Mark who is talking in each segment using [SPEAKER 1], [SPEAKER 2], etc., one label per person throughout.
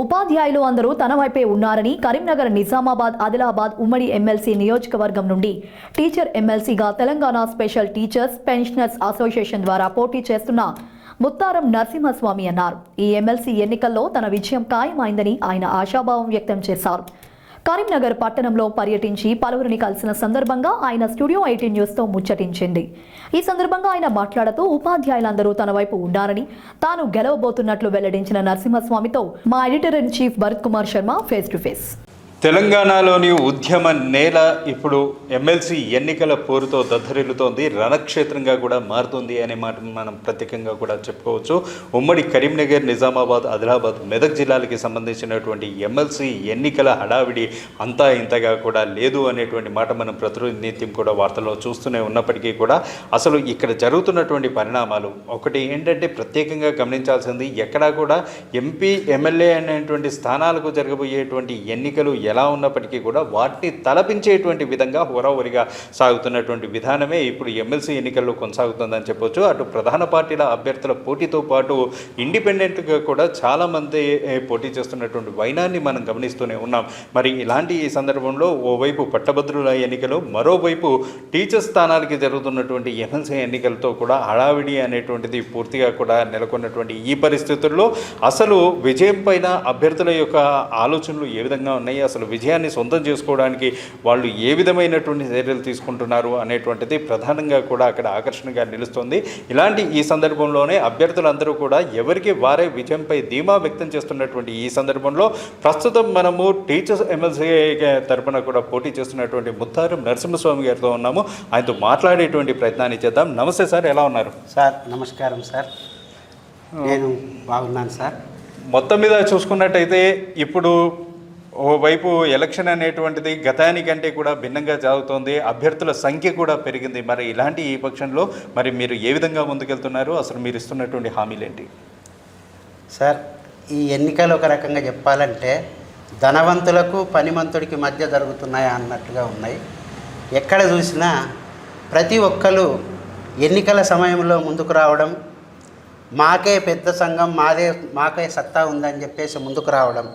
[SPEAKER 1] ఉపాధ్యాయులు అందరూ తన వైపే ఉన్నారని కరీంనగర్ నిజామాబాద్ ఆదిలాబాద్ ఉమ్మడి ఎమ్మెల్సీ నియోజకవర్గం నుండి టీచర్ ఎమ్మెల్సీగా Telangana special teachers pensioners association ద్వారా పోటీ చేస్తున్న ముత్తారం నరసింహస్వామి అన్నారు. ఈ ఎమ్మెల్సీ ఎన్నికల్లో తన విజయం ఖాయమైందని ఆయన ఆశాభావం వ్యక్తం చేశారు. కరీంనగర్ పట్టణంలో పర్యటించి పలువురిని కలిసిన సందర్భంగా ఆయన స్టూడియో ఐటీ న్యూస్తో ముచ్చటించింది. ఈ సందర్భంగా ఆయన మాట్లాడుతూ ఉపాధ్యాయులందరూ తన వైపు ఉన్నారని తాను గెలవబోతున్నట్లు వెల్లడించిన నరసింహస్వామితో మా editor in chief Bharath Kumar Sharma face to face.
[SPEAKER 2] తెలంగాణలోని ఉద్యమ నేల ఇప్పుడు ఎమ్మెల్సీ ఎన్నికల పోరుతో దద్దరిల్లుతోంది. రణక్షేత్రంగా కూడా మారుతుంది అనే మాట మనం ప్రత్యేకంగా కూడా చెప్పుకోవచ్చు. ఉమ్మడి కరీంనగర్ నిజామాబాద్ ఆదిలాబాద్ మెదక్ జిల్లాలకి సంబంధించినటువంటి ఎమ్మెల్సీ ఎన్నికల హడావిడి అంతా ఇంతగా కూడా లేదు అనేటువంటి మాట మనం ప్రతినిత్యం కూడా వార్తల్లో చూస్తూనే ఉన్నప్పటికీ కూడా అసలు ఇక్కడ జరుగుతున్నటువంటి పరిణామాలు ఒకటి ఏంటంటే ప్రత్యేకంగా గమనించాల్సింది ఎక్కడా కూడా ఎంపీ ఎమ్మెల్యే అనేటువంటి స్థానాలకు జరగబోయేటువంటి ఎన్నికలు ఎలా ఉన్నప్పటికీ కూడా వాటిని తలపించేటువంటి విధంగా హోరాహోరిగా సాగుతున్నటువంటి విధానమే ఇప్పుడు ఎమ్మెల్సీ ఎన్నికల్లో కొనసాగుతుందని చెప్పొచ్చు. అటు ప్రధాన పార్టీల అభ్యర్థుల పోటీతో పాటు ఇండిపెండెంట్గా కూడా చాలామంది పోటీ చేస్తున్నటువంటి వైనాన్ని మనం గమనిస్తూనే ఉన్నాం. మరి ఇలాంటి ఈ సందర్భంలో ఓవైపు పట్టభద్రుల ఎన్నికలు మరోవైపు టీచర్ స్థానాలకి జరుగుతున్నటువంటి ఎమ్మెల్సీ ఎన్నికలతో కూడా హడావిడి అనేటువంటిది పూర్తిగా కూడా నెలకొన్నటువంటి ఈ పరిస్థితుల్లో అసలు విజయం పైన అభ్యర్థుల యొక్క ఆలోచనలు ఏ విధంగా ఉన్నాయి? అసలు విజయాన్ని సొంతం చేసుకోవడానికి వాళ్ళు ఏ విధమైనటువంటి చర్యలు తీసుకుంటున్నారు అనేటువంటిది ప్రధానంగా కూడా అక్కడ ఆకర్షణగా నిలుస్తుంది. ఇలాంటి ఈ సందర్భంలోనే అభ్యర్థులందరూ కూడా ఎవరికి వారే విజయంపై ధీమా వ్యక్తం చేస్తున్నటువంటి ఈ సందర్భంలో ప్రస్తుతం మనము టీచర్స్ ఎమ్మెల్సీ తరపున కూడా పోటీ చేస్తున్నటువంటి ముత్తారం నరసింహస్వామి గారితో ఉన్నాము. ఆయనతో మాట్లాడేటువంటి ప్రయత్నాన్ని చేద్దాం. నమస్తే సార్ ఎలా ఉన్నారు?
[SPEAKER 3] సార్ నమస్కారం సార్. నేను బాగున్నాను సార్.
[SPEAKER 2] మొత్తం మీద చూసుకున్నట్టయితే ఇప్పుడు ఓవైపు ఎలక్షన్ అనేటువంటిది గతానికంటే కూడా భిన్నంగా జరుగుతోంది. అభ్యర్థుల సంఖ్య కూడా పెరిగింది. మరి ఇలాంటి ఈ పక్షంలో మరి మీరు ఏ విధంగా ముందుకెళ్తున్నారు? అసలు మీరు ఇస్తున్నటువంటి హామీలేంటి?
[SPEAKER 3] సార్ ఈ ఎన్నికలు ఒక రకంగా చెప్పాలంటే ధనవంతులకు పనిమంతుడికి మధ్య జరుగుతున్నాయా అన్నట్టుగా ఉన్నాయి. ఎక్కడ చూసినా ప్రతి ఒక్కరు ఎన్నికల సమయంలో ముందుకు రావడం మాకే పెద్ద సంఘం మాదే మాకే సత్తా ఉందని చెప్పేసి ముందుకు రావడం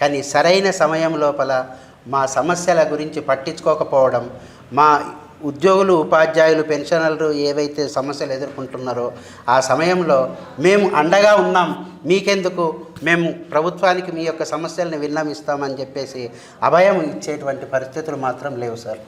[SPEAKER 3] కానీ సరైన సమయం లోపల మా సమస్యల గురించి పట్టించుకోకపోవడం మా ఉద్యోగులు ఉపాధ్యాయులు పెన్షనర్లు ఏవైతే సమస్యలు ఎదుర్కొంటున్నారో ఆ సమయంలో మేము అండగా ఉన్నాం. మీకెందుకు? మేము ప్రభుత్వానికి మీ యొక్క సమస్యలను విన్నమిస్తామని చెప్పేసి అభయం ఇచ్చేటువంటి పరిస్థితులు మాత్రం లేవు సార్.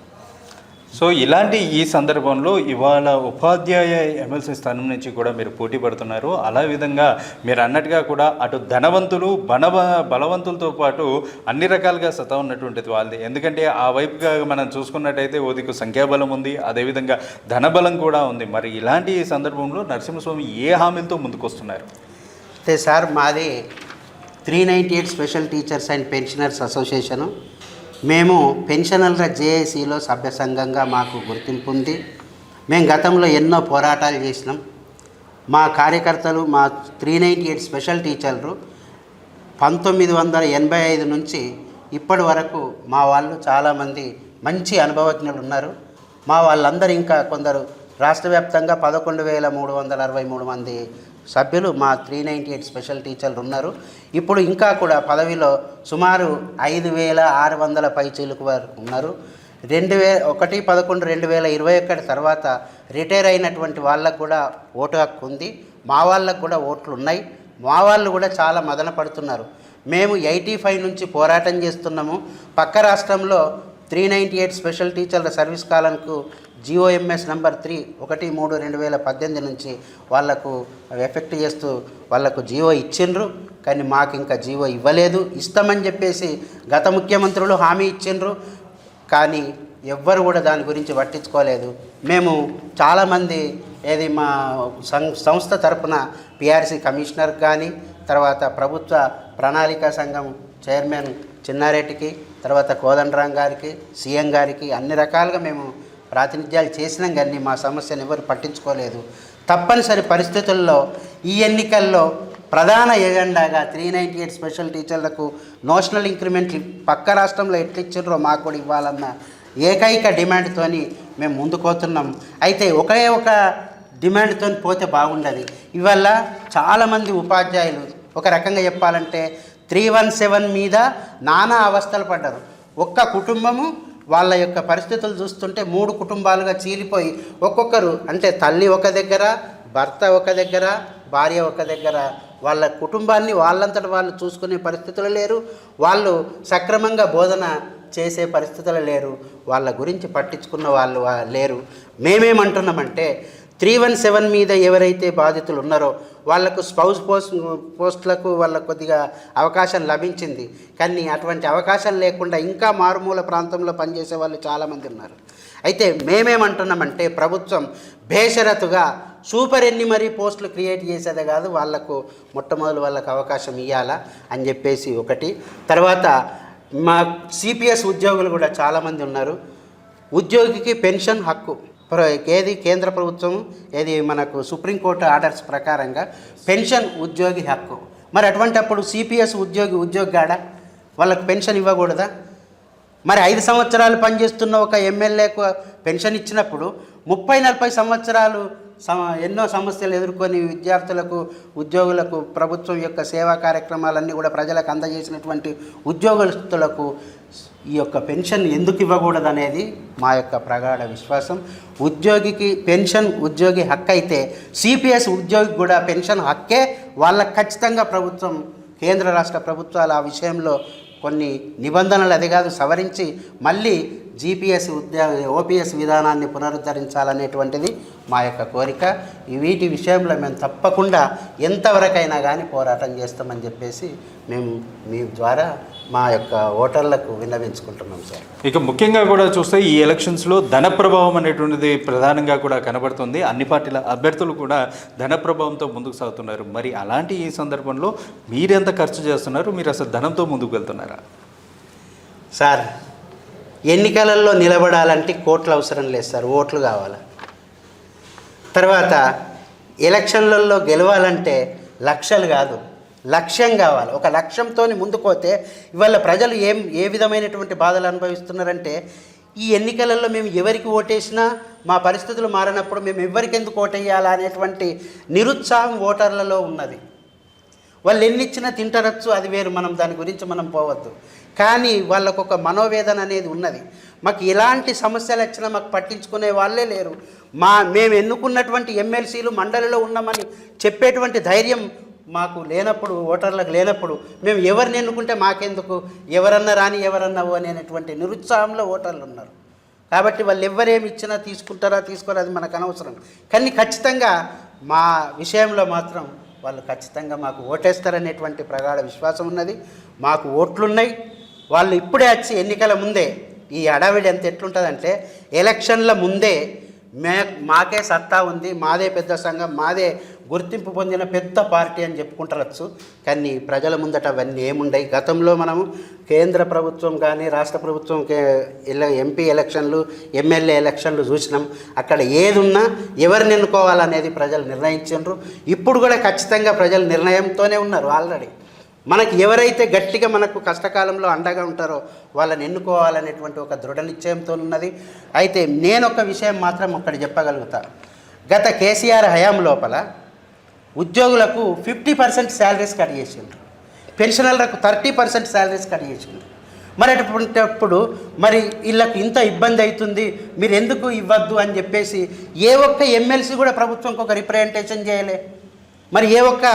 [SPEAKER 2] సో ఇలాంటి ఈ సందర్భంలో ఇవాళ ఉపాధ్యాయ ఎమ్మెల్సీ స్థానం నుంచి కూడా మీరు పోటీ పడుతున్నారు. అలా విధంగా మీరు అన్నట్టుగా కూడా అటు ధనవంతులు బలవ బలవంతులతో పాటు అన్ని రకాలుగా సతా ఉన్నటువంటిది వాళ్ళది. ఎందుకంటే ఆ వైపుగా మనం చూసుకున్నట్టయితే ఓదికు సంఖ్యాబలం ఉంది అదేవిధంగా ధనబలం కూడా ఉంది. మరి ఇలాంటి సందర్భంలో నరసింహస్వామి ఏ హామీలతో ముందుకొస్తున్నారు?
[SPEAKER 3] అయితే సార్ మాది three ninety eight special teachers and pensioners association. మేము పెన్షనర్ల జేఏసీలో సభ్య సంఘంగా మాకు గుర్తింపు ఉంది. మేము గతంలో ఎన్నో పోరాటాలు చేసినాం. మా కార్యకర్తలు మా త్రీ నైంటీ ఎయిట్ స్పెషల్ టీచర్లు పంతొమ్మిది వందల ఎనభై ఐదు నుంచి ఇప్పటి వరకు మా వాళ్ళు చాలామంది మంచి అనుభవజ్ఞులు ఉన్నారు. మా వాళ్ళందరూ ఇంకా కొందరు రాష్ట్ర వ్యాప్తంగా పదకొండు వేల మూడు వందల అరవై మూడు మంది సభ్యులు మా త్రీ నైంటీ ఎయిట్ స్పెషల్ టీచర్లు ఉన్నారు. ఇప్పుడు ఇంకా కూడా పదవిలో సుమారు ఐదు వేల ఆరు వందల పైచీలకు వరకు ఉన్నారు. రెండు వే ఒకటి పదకొండు రెండు వేల ఇరవై ఒకటి తర్వాత రిటైర్ అయినటువంటి వాళ్ళకు కూడా ఓటు హక్కు ఉంది. మా వాళ్ళకు కూడా ఓట్లు ఉన్నాయి. మా వాళ్ళు కూడా చాలా మదన పడుతున్నారు. మేము ఎయిటీ ఫైవ్ నుంచి పోరాటం చేస్తున్నాము. పక్క రాష్ట్రంలో త్రీ నైంటీ ఎయిట్ స్పెషల్ టీచర్ల సర్వీస్ కాలంకు జిఓఎంఎస్ నంబర్ త్రీ ఒకటి మూడు రెండు వేల పద్దెనిమిది నుంచి వాళ్ళకు ఎఫెక్ట్ చేస్తూ వాళ్ళకు జియో ఇచ్చిండ్రు. కానీ మాకు ఇంకా జియో ఇవ్వలేదు. ఇస్తామని చెప్పేసి గత ముఖ్యమంత్రులు హామీ ఇచ్చిండ్రు. కానీ ఎవ్వరు కూడా దాని గురించి పట్టించుకోలేదు. మేము చాలామంది ఏది మా సం- సంస్థ తరపున పిఆర్సీ కమిషనర్ కానీ తర్వాత ప్రభుత్వ ప్రణాళికా సంఘం చైర్మన్ చిన్నారెడ్డికి తర్వాత కోదండరాం గారికి సీఎం గారికి అన్ని రకాలుగా మేము ప్రాతినిధ్యాలు చేసినాం కానీ మా సమస్యను ఎవరు పట్టించుకోలేదు. తప్పనిసరి పరిస్థితుల్లో ఈ ఎన్నికల్లో ప్రధాన ఎజెండాగా త్రీ నైంటీ ఎయిట్ స్పెషల్ టీచర్లకు నోషనల్ ఇంక్రిమెంట్ పక్క రాష్ట్రంలో ఎట్లా మాకు కూడా ఇవ్వాలన్న ఏకైక డిమాండ్తోని మేము ముందుకోతున్నాం అయితే ఒకే ఒక డిమాండ్తో పోతే బాగుండదు. ఇవల్ల చాలామంది ఉపాధ్యాయులు ఒక రకంగా చెప్పాలంటే త్రీ వన్ సెవెన్ మీద నానా అవస్థలు పడ్డారు. ఒక్క కుటుంబము వాళ్ళ యొక్క పరిస్థితులు చూస్తుంటే మూడు కుటుంబాలుగా చీలిపోయి ఒక్కొక్కరు అంటే తల్లి ఒక దగ్గర భర్త ఒక దగ్గర భార్య ఒక దగ్గర వాళ్ళ కుటుంబాన్ని వాళ్ళంతట వాళ్ళు చూసుకునే పరిస్థితులు లేరు. వాళ్ళు సక్రమంగా బోధన చేసే పరిస్థితులు లేరు. వాళ్ళ గురించి పట్టించుకున్న వాళ్ళు లేరు. మేమేమంటున్నామంటే త్రీ వన్ సెవెన్ మీద ఎవరైతే బాధితులు ఉన్నారో వాళ్ళకు స్పౌస్ పోస్ట్ పోస్టులకు వాళ్ళకు కొద్దిగా అవకాశం లభించింది. కానీ అటువంటి అవకాశం లేకుండా ఇంకా మారుమూల ప్రాంతంలో పనిచేసే వాళ్ళు చాలామంది ఉన్నారు. అయితే మేమేమంటున్నామంటే ప్రభుత్వం బేషరతుగా సూపర్ ఎన్ని మరీ పోస్టులు క్రియేట్ చేసేదే కాదు వాళ్ళకు మొట్టమొదటి వాళ్ళకు అవకాశం ఇవ్వాలా అని చెప్పేసి ఒకటి. తర్వాత మా సిపిఎస్ ఉద్యోగులు కూడా చాలామంది ఉన్నారు. ఉద్యోగికి పెన్షన్ హక్కు. ఏది కేంద్ర ప్రభుత్వం ఏది మనకు సుప్రీంకోర్టు ఆర్డర్స్ ప్రకారంగా పెన్షన్ ఉద్యోగి హక్కు. మరి అటువంటిప్పుడు సిపిఎస్ ఉద్యోగి ఉద్యోగి వాళ్ళకు పెన్షన్ ఇవ్వకూడదా? మరి ఐదు సంవత్సరాలు పనిచేస్తున్న ఒక ఎమ్మెల్యేకు పెన్షన్ ఇచ్చినప్పుడు ముప్పై నలభై సంవత్సరాలు ఎన్నో సమస్యలు ఎదుర్కొని విద్యార్థులకు ఉద్యోగులకు ప్రభుత్వం యొక్క సేవా కార్యక్రమాలన్నీ కూడా ప్రజలకు అందజేసినటువంటి ఉద్యోగస్తులకు ఈ యొక్క పెన్షన్ ఎందుకు ఇవ్వకూడదు అనేది మా యొక్క ప్రగాఢ విశ్వాసం. ఉద్యోగికి పెన్షన్ ఉద్యోగి హక్కు అయితే సిపిఎస్ ఉద్యోగికి కూడా పెన్షన్ హక్కే. వాళ్ళకి ఖచ్చితంగా ప్రభుత్వం కేంద్ర రాష్ట్ర ప్రభుత్వాలు ఆ విషయంలో కొన్ని నిబంధనలు అది కాదు సవరించి మళ్ళీ జీపీఎస్ ఉద్యో ఓపీఎస్ విధానాన్ని పునరుద్ధరించాలనేటువంటిది మా యొక్క కోరిక. వీటి విషయంలో మేము తప్పకుండా ఎంతవరకైనా కానీ పోరాటం చేస్తామని చెప్పేసి మేము మీ ద్వారా మా యొక్క ఓటర్లకు విన్నవించుకుంటున్నాం సార్.
[SPEAKER 2] ఇక ముఖ్యంగా కూడా చూస్తే ఈ ఎలక్షన్స్లో ధన ప్రభావం అనేటువంటిది ప్రధానంగా కూడా కనబడుతుంది. అన్ని పార్టీల అభ్యర్థులు కూడా ధన ప్రభావంతో ముందుకు సాగుతున్నారు. మరి అలాంటి ఈ సందర్భంలో మీరెంత ఖర్చు చేస్తున్నారు? మీరు అసలు ధనంతో ముందుకు వెళ్తున్నారా?
[SPEAKER 3] సార్ ఎన్నికలలో నిలబడాలంటే కోట్లు అవసరం లేదు సార్. ఓట్లు కావాలి? తర్వాత ఎలక్షన్లలో గెలవాలంటే లక్షలు కాదు. లక్ష్యం కావాలి. ఒక లక్ష్యంతో ముందుకోతే ఇవాళ ప్రజలు ఏం ఏ విధమైనటువంటి బాధలు అనుభవిస్తున్నారంటే ఈ ఎన్నికలలో మేము ఎవరికి ఓటేసినా మా పరిస్థితులు మారినప్పుడు మేము ఎవరికి ఎందుకు ఓటేయాలా అనేటువంటి నిరుత్సాహం ఓటర్లలో ఉన్నది. వాళ్ళు ఎన్ని ఇచ్చినా తింటరచ్చు అది వేరు మనం దాని గురించి మనం పోవద్దు. కానీ వాళ్ళకు ఒక మనోవేదన అనేది ఉన్నది. మాకు ఎలాంటి సమస్యలు వచ్చినా మాకు పట్టించుకునే వాళ్ళే లేరు. మా మేము ఎన్నుకున్నటువంటి ఎమ్మెల్సీలు మండలిలో ఉన్నామని చెప్పేటువంటి ధైర్యం మాకు లేనప్పుడు ఓటర్లకు లేనప్పుడు మేము ఎవరిని ఎన్నుకుంటే మాకెందుకు? ఎవరన్నా రాని ఎవరన్నావు అనేటువంటి నిరుత్సాహంలో ఓటర్లు ఉన్నారు. కాబట్టి వాళ్ళు ఎవరేమి ఇచ్చినా తీసుకుంటారా తీసుకోరా అది మనకు అనవసరం. కానీ ఖచ్చితంగా మా విషయంలో మాత్రం వాళ్ళు ఖచ్చితంగా మాకు ఓటేస్తారనేటువంటి ప్రగాఢ విశ్వాసం ఉన్నది. మాకు ఓట్లున్నాయి. వాళ్ళు ఇప్పుడే వచ్చి ఎన్నికల ముందే ఈ అడావిడి ఎంత ఎట్లుంటుందంటే ఎలక్షన్ల ముందే మే మాకే సత్తా ఉంది మాదే పెద్ద సంఘం మాదే గుర్తింపు పొందిన పెద్ద పార్టీ అని చెప్పుకుంటారచ్చు కానీ ప్రజల ముందట అవన్నీ ఏముండయి. గతంలో మనము కేంద్ర ప్రభుత్వం కానీ రాష్ట్ర ప్రభుత్వం ఎంపీ ఎలక్షన్లు ఎమ్మెల్యే ఎలక్షన్లు చూసినాం. అక్కడ ఏదున్నా ఎవరిని ఎన్నుకోవాలనేది ప్రజలు నిర్ణయించారు ఇప్పుడు కూడా ఖచ్చితంగా ప్రజలు నిర్ణయంతోనే ఉన్నారు ఆల్రెడీ. మనకి ఎవరైతే గట్టిగా మనకు కష్టకాలంలో అండగా ఉంటారో వాళ్ళని ఎన్నుకోవాలనేటువంటి ఒక దృఢ నిశ్చయంతో ఉన్నది అయితే నేను ఒక విషయం మాత్రం ఒకటి చెప్పగలుగుతా. గత కేసీఆర్ హయాం లోపల ఉద్యోగులకు ఫిఫ్టీ పర్సెంట్ శాలరీస్ కట్ చేసిండ్రు. పెన్షనర్లకు థర్టీ పర్సెంట్ శాలరీస్ కట్ చేసిండ్రు. మరి అటువంటిప్పుడు మరి వీళ్ళకి ఇంత ఇబ్బంది అవుతుంది మీరు ఎందుకు ఇవ్వద్దు అని చెప్పేసి ఏ ఒక్క ఎమ్మెల్సీ కూడా ప్రభుత్వంకి ఒక రిప్రజెంటేషన్ చేయలే. మరి ఏ ఒక్క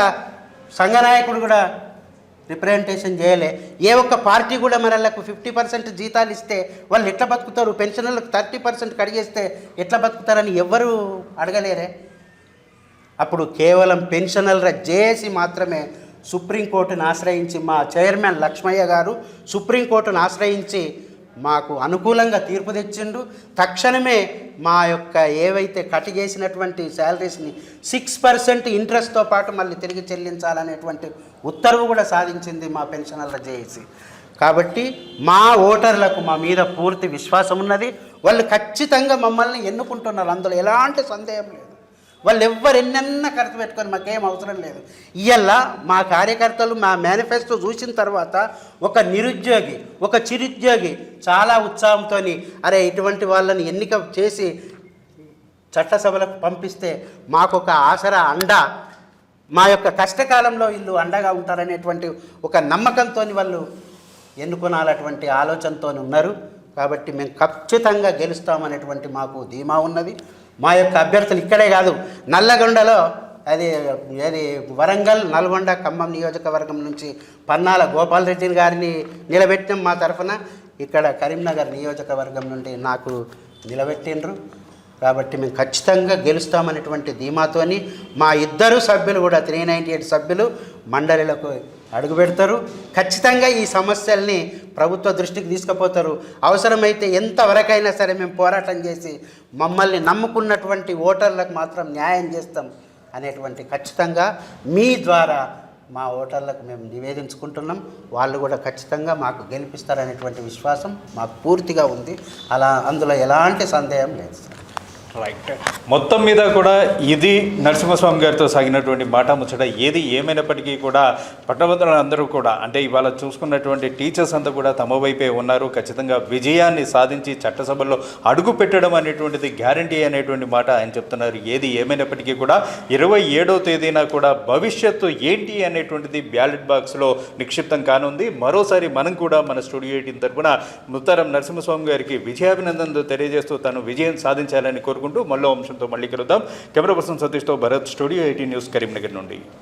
[SPEAKER 3] సంఘనాయకుడు కూడా రిప్రజెంటేషన్ చేయలే. ఏ ఒక్క పార్టీ కూడా మరి వాళ్ళకు ఫిఫ్టీ పర్సెంట్ జీతాలు ఇస్తే వాళ్ళు ఎట్లా బతుకుతారు? పెన్షనర్లకు థర్టీ పర్సెంట్ కడిగేస్తే ఎట్లా బతుకుతారని ఎవ్వరూ అడగలేరే. అప్పుడు కేవలం పెన్షనర్ల జేఏసీ మాత్రమే సుప్రీంకోర్టును ఆశ్రయించి మా చైర్మన్ లక్ష్మయ్య గారు సుప్రీంకోర్టును ఆశ్రయించి మాకు అనుకూలంగా తీర్పు తెచ్చిండు. తక్షణమే మా యొక్క ఏవైతే కటిగేసినటువంటి శాలరీస్ని సిక్స్ పర్సెంట్ ఇంట్రెస్ట్తో పాటు మళ్ళీ తిరిగి చెల్లించాలనేటువంటి ఉత్తర్వు కూడా సాధించింది మా పెన్షనర్ల జేఏసీ కాబట్టి మా ఓటర్లకు మా మీద పూర్తి విశ్వాసం ఉన్నది వాళ్ళు ఖచ్చితంగా మమ్మల్ని ఎన్నుకుంటున్నారు. అందులో ఎలాంటి సందేహం లేదు. వాళ్ళు ఎవ్వరు ఎన్నెన్న ఖర్చు పెట్టుకొని మాకేం అవసరం లేదు. ఇవాళ మా కార్యకర్తలు మా మేనిఫెస్టో చూసిన తర్వాత ఒక నిరుద్యోగి ఒక చిరుద్యోగి చాలా ఉత్సాహంతో అరే ఇటువంటి వాళ్ళని ఎన్నిక చేసి చట్టసభలకు పంపిస్తే మాకొక ఆసరా అండ మా యొక్క కష్టకాలంలో వీళ్ళు అండగా ఉంటారనేటువంటి ఒక నమ్మకంతో వాళ్ళు ఎన్నుకునాలటువంటి ఆలోచనతో ఉన్నారు. కాబట్టి మేము ఖచ్చితంగా గెలుస్తామనేటువంటి మాకు ధీమా ఉన్నది. మా యొక్క అభ్యర్థులు ఇక్కడే కాదు నల్లగొండలో అది అది వరంగల్ నల్గొండ ఖమ్మం నియోజకవర్గం నుంచి పన్నాల గోపాల్ గారిని నిలబెట్టినాం మా తరఫున. ఇక్కడ కరీంనగర్ నియోజకవర్గం నుండి నాకు నిలబెట్టిండ్రు. కాబట్టి మేము ఖచ్చితంగా గెలుస్తామనేటువంటి ధీమాతోని మా ఇద్దరు సభ్యులు కూడా త్రీ నైంటీ ఎయిట్ సభ్యులు మండలిలకు అడుగు పెడతారు. ఖచ్చితంగా ఈ సమస్యల్ని ప్రభుత్వ దృష్టికి తీసుకుపోతారు. అవసరమైతే ఎంతవరకైనా సరే మేము పోరాటం చేసి మమ్మల్ని నమ్ముకున్నటువంటి ఓటర్లకు మాత్రం న్యాయం చేస్తాం అనేటువంటి ఖచ్చితంగా మీ ద్వారా మా ఓటర్లకు మేము నివేదించుకుంటున్నాం. వాళ్ళు కూడా ఖచ్చితంగా మాకు గెలిపిస్తారనేటువంటి విశ్వాసం మాకు పూర్తిగా ఉంది. అలా అందులో ఎలాంటి సందేహం లేదు సార్.
[SPEAKER 2] రైట్ మొత్తం మీద కూడా ఇది నరసింహస్వామి గారితో సాగినటువంటి మాట ముచ్చట. ఏది ఏమైనప్పటికీ కూడా పట్టభద్రులు అందరూ కూడా అంటే ఇవాళ చూసుకున్నటువంటి టీచర్స్ అంతా కూడా తమ వైపే ఉన్నారు. ఖచ్చితంగా విజయాన్ని సాధించి చట్టసభల్లో అడుగు పెట్టడం అనేటువంటిది గ్యారంటీ అనేటువంటి మాట ఆయన చెప్తున్నారు. ఏది ఏమైనప్పటికీ కూడా ఇరవై ఏడో తేదీన కూడా భవిష్యత్తు ఏంటి అనేటువంటిది బ్యాలెట్ బాక్స్లో నిక్షిప్తం కానుంది. మరోసారి మనం కూడా మన స్టూడియో ఎయిటీన్ తరఫున ముత్తారం నరసింహస్వామి గారికి విజయాభినందనలు తెలియజేస్తూ తను విజయం సాధించాలని కోరుకుంటూ మళ్ళీ అంశంతో మళ్ళీ కలుద్దాం. Camera person సతీష్తో Bharath studio eighteen news Karimnagar నుండి.